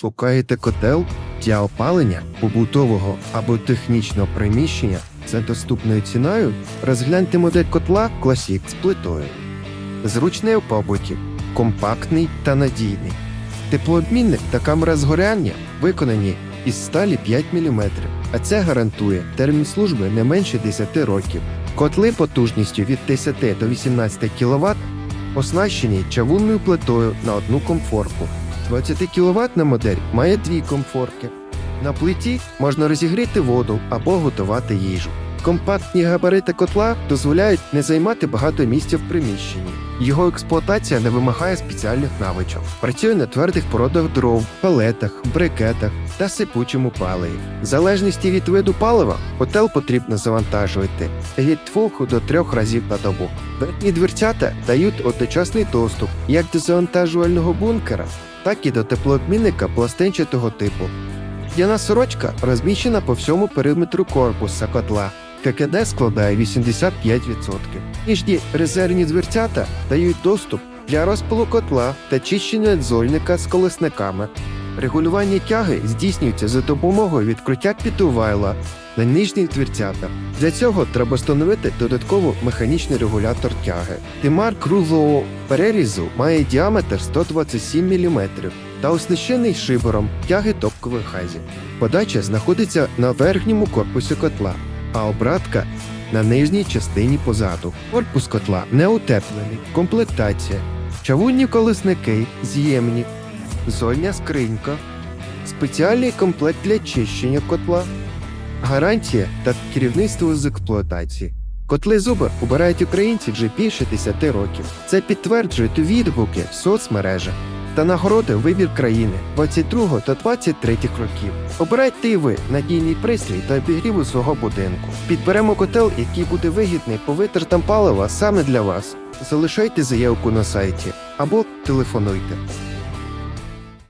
Шукаєте котел для опалення побутового або технічного приміщення за доступною ціною? Розгляньте модель котла Classic з плитою. Зручний у побуті, компактний та надійний. Теплообмінник та камера згоряння виконані із сталі 5 мм, а це гарантує термін служби не менше 10 років. Котли потужністю від 10 до 18 кВт оснащені чавунною плитою на одну комфорку. 20 кВт модель має дві комфорки. На плиті можна розігріти воду або готувати їжу. Компактні габарити котла дозволяють не займати багато місця в приміщенні. Його експлуатація не вимагає спеціальних навичок. Працює на твердих породах дров, палетах, брикетах та сипучому паливі. В залежності від виду палива, котел потрібно завантажувати від 2 до 3 разів на добу. Верхні дверцята дають одночасний доступ як до завантажувального бункера, так і до теплообмінника пластинчатого типу. Дяна сорочка розміщена по всьому периметру корпуса котла. ККД складає 85%. Ніжні резервні дверцята дають доступ для розпилу котла та чищення дзольника з колесниками. Регулювання тяги здійснюється за допомогою відкриття підувайла на нижніх дверцятах. Для цього треба встановити додатково механічний регулятор тяги. Тимар круглого перерізу має діаметр 127 мм та оснащений шибором тяги топкової хазі. Подача знаходиться на верхньому корпусі котла, а обратка на нижній частині позаду. Корпус котла не утеплений, комплектація, чавунні колесники, з'ємні, зольня скринька, спеціальний комплект для чищення котла, гарантія та керівництво з експлуатації. Котли Зубр обирають українці вже більше 10 років. Це підтверджують відгуки в соцмережах та нагороди вибір країни 22 та 23 років. Обирайте ви надійний пристрій та обігріву свого будинку. Підберемо котел, який буде вигідний по витратам палива саме для вас. Залишайте заявку на сайті або телефонуйте